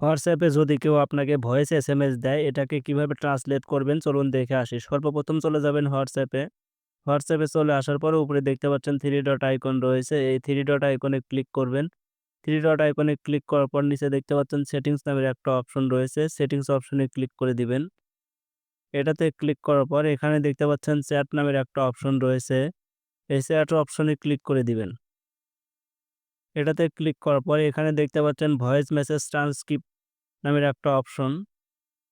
হোয়াটসঅ্যাপে যদি কেউ আপনাকে ভয়েস এস এম এস দেয়, এটাকে কীভাবে ট্রান্সলেট করবেন চলুন দেখে আসি। সর্বপ্রথম চলে যাবেন হোয়াটসঅ্যাপে। হোয়াটসঅ্যাপে চলে আসার পরে উপরে দেখতে পাচ্ছেন 3 ডট আইকন রয়েছে। এই থ্রি ডট আইকনে ক্লিক করবেন। 3 ডট আইকনে ক্লিক করার পর নিচে দেখতে পাচ্ছেন সেটিংস নামের একটা অপশন রয়েছে। সেটিংস অপশনে ক্লিক করে দিবেন। এটাতে ক্লিক করার পর এখানে দেখতে পাচ্ছেন চ্যাট নামের একটা অপশন রয়েছে। এই চ্যাট অপশনে ক্লিক করে দিবেন। এটাতে ক্লিক করার পরে এখানে দেখতে পাচ্ছেন ভয়েস মেসেজ ট্রান্সক্রিপ্ট নামের একটা অপশন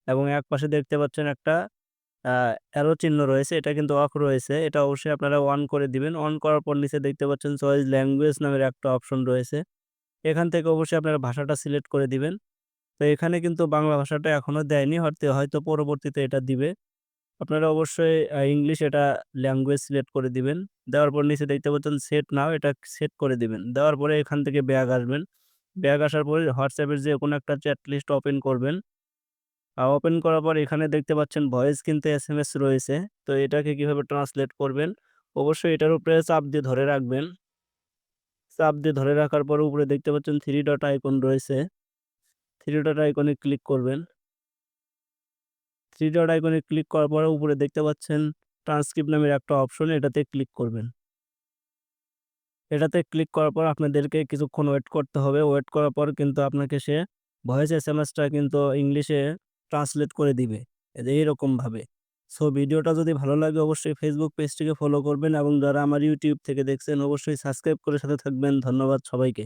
এবং একপাশে দেখতে পাচ্ছেন একটা অ্যারো চিহ্ন রয়েছে, এটা কিন্তু অফ রয়েছে, এটা অবশ্যই আপনারা অন করে দিবেন অন করার পর নিচে দেখতে পাচ্ছেন চয়েস ল্যাঙ্গুয়েজ নামের একটা অপশন রয়েছে, এখান থেকে অবশ্যই আপনারা ভাষাটা সিলেক্ট করে দিবেন, তো এখানে কিন্তু বাংলা ভাষাটা এখনও দেয়নি, হয়তো হয়তো পরবর্তীতে এটা দিবে। আপনারা অবশ্যই ইংলিশ এটা ল্যাঙ্গুয়েজ সিলেক্ট করে দিবেন। দেওয়ার পর নিচে দেখতে পাচ্ছেন সেট নাও এটা সেট করে দিবেন। দেওয়ার পরে এখান থেকে ব্যাগ আসবেন। ব্যাগ আসার পরে হোয়াটসঅ্যাপের যে কোনো একটা চ্যাট লিস্ট ওপেন করবেন। ওপেন করার পর এখানে দেখতে পাচ্ছেন ভয়েস কিন্তু এস এম এস রয়েছে। তো এটাকে কীভাবে ট্রান্সলেট করবেন? অবশ্যই এটার উপরে চাপ দিয়ে ধরে রাখবেন। চাপ দিয়ে ধরে রাখার পর উপরে দেখতে পাচ্ছেন থ্রি ডট আইকন রয়েছে। থ্রি ডট আইকনে ক্লিক করবেন। থ্রি ডট আইকনে ক্লিক করার পরে উপরে দেখতে পাচ্ছেন ট্রান্সক্রিপ্ট নামের একটা অপশন এটাতে ক্লিক করবেন। এটাতে ক্লিক করার পর আপনাদেরকে কিছুক্ষণ ওয়েট করতে হবে। ওয়েট করার পর কিন্তু আপনাকে সে ভয়েস এস এম এসটা কিন্তু ইংলিশে ট্রান্সলেট করে দিবে। এইরকমভাবে। সো ভিডিওটা যদি ভালো লাগে অবশ্যই ফেসবুক পেজটিকে ফলো করবেন এবং যারা আমার ইউটিউব থেকে দেখছেন অবশ্যই সাবস্ক্রাইব করে সাথে থাকবেন। ধন্যবাদ সবাইকে।